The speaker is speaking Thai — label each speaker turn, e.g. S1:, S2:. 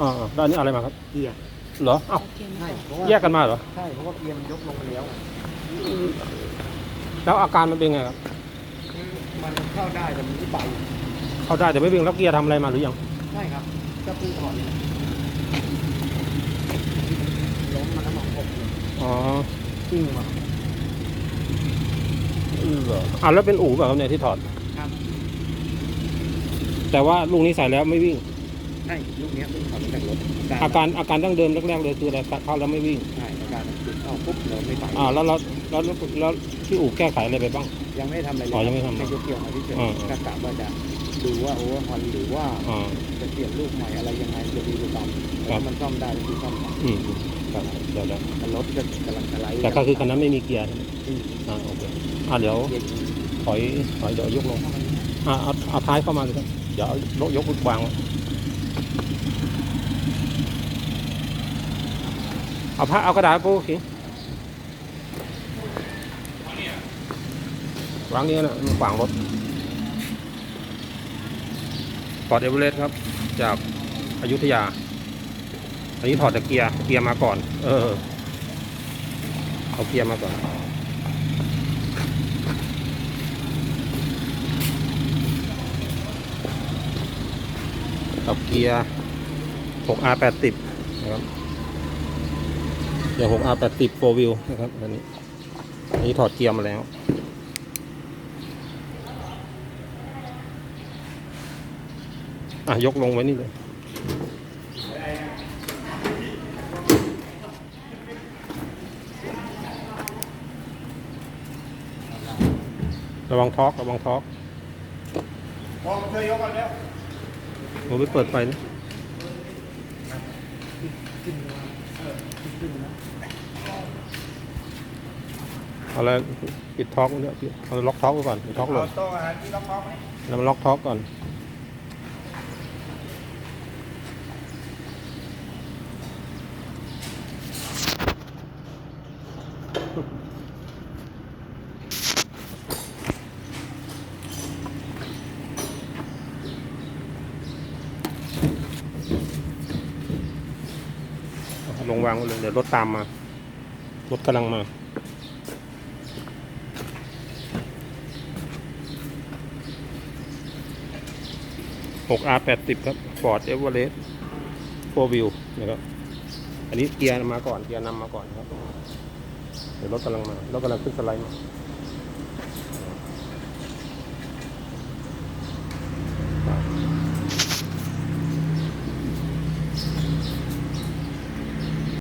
S1: อ่าๆแล้วอันนี้อะไรมาครับ
S2: เกียร์
S1: เหรอเอ้า
S2: ใช่เพราะว่า
S1: แยกกันมาเหรอ
S2: ใช่เพราะว่าเกียร์มันยกลงไปแล้ว
S1: แล้วอาการมันเป็นไงครับ
S2: คือมันเข้าได้แต่มันไม่ไป
S1: เข้าได้แต่ไม่วิ่งแล้วเกียร์ทำอะไรมาหรือยัง
S2: ใช่ครับก็เพิ่งถอดนี่แหละล้มมาทั้งสองผม
S1: อ๋อ
S2: กิ้งมา
S1: เหรออ่าแล้วเป็นอู่แบบเนี่ยที่ถอด
S2: ครับ
S1: แต่ว่าลูกนี้ใส่แล้วไม่วิ่ง
S2: ใช่ลูกเนี้ยเพิ่งถอดมาจากรถ
S1: อาการอาการดั้งเดิมแรกๆเลยคืออะไรเข้าแล้วไม่วิ่ง
S2: ใช่อาการมันติดเข้าปุ๊บเราไม่ไป
S1: อ่าแล้วแล้วแล้วแล้วแล้วที่อู่แก้ไขอะไรไปบ้าง
S2: ยังไม่ได้ทำอะไรเลย
S1: อ๋อยังไม่ทำอะไร
S2: แค่ยกเกี่ยวมาที่เฉย
S1: อ่า
S2: ก็กะว่าจะดูว่าโอเวอร์ฮอลหรือว่า
S1: อ่า
S2: จะเปลี่ยนลูกใหม่อะไรยังไงจะดีกว่ากัน
S1: ครั
S2: แล้
S1: บ
S2: วมันซ่อมได้ก็คือซ่อมได้
S1: อืมครับเดี๋ยวเดี๋ยว
S2: แต่รถก็กำลังจะไล่
S1: แต่ก็คือคันนั้นไม่มีเกียร์ใช่ไหม
S2: อืม
S1: อ่าโอเคอ่าเดี๋ยว
S2: เกียร์
S1: ถอยถอยเดี๋ยวยกลงอ่าเอาเอาท้ายเข้ามาเลยครับเดี๋ยวเอายกยกวางไว้ เอาผ้าเอากระดาษปูขิงวางนี้นะมันขวางรถฟอดเอเวอเรสต์ครับ จากอยุธยา อันนี้ถอดจากเกียร์ เกียร์มาก่อน เออ เอาเกียร์มาก่อน กับเกียร์ 6R80 นะครับเกียร์ 6R80 4 wheel นะครับอันนี้อันนี้ถอดเกียร์มาแล้วอะยกลงไว้นี่เลยระวังท็อกระวังท็อก
S2: พอเคยยกกันแล้ว
S1: ผมไปเปิดไฟนะเอาละปิดท็อกไว้เนี่ยเอาล็อกท็อกไว้ก่อนปิดท็อกเลย
S2: โต้อาหารที่ล็อกล็อกไหม
S1: แล้วมันล็อกท็อกก่อน ลงวางเลยเดี๋ยวรถตามมา รถกำลังมา 6R 80ครับ Ford Everest 4 Wheel นะครับ อันนี้เกียร์มาก่อน เกียร์นำมาก่อนครับ เดี๋ยวรถกำลังมา รถกำลังขึ้นสไลด์มา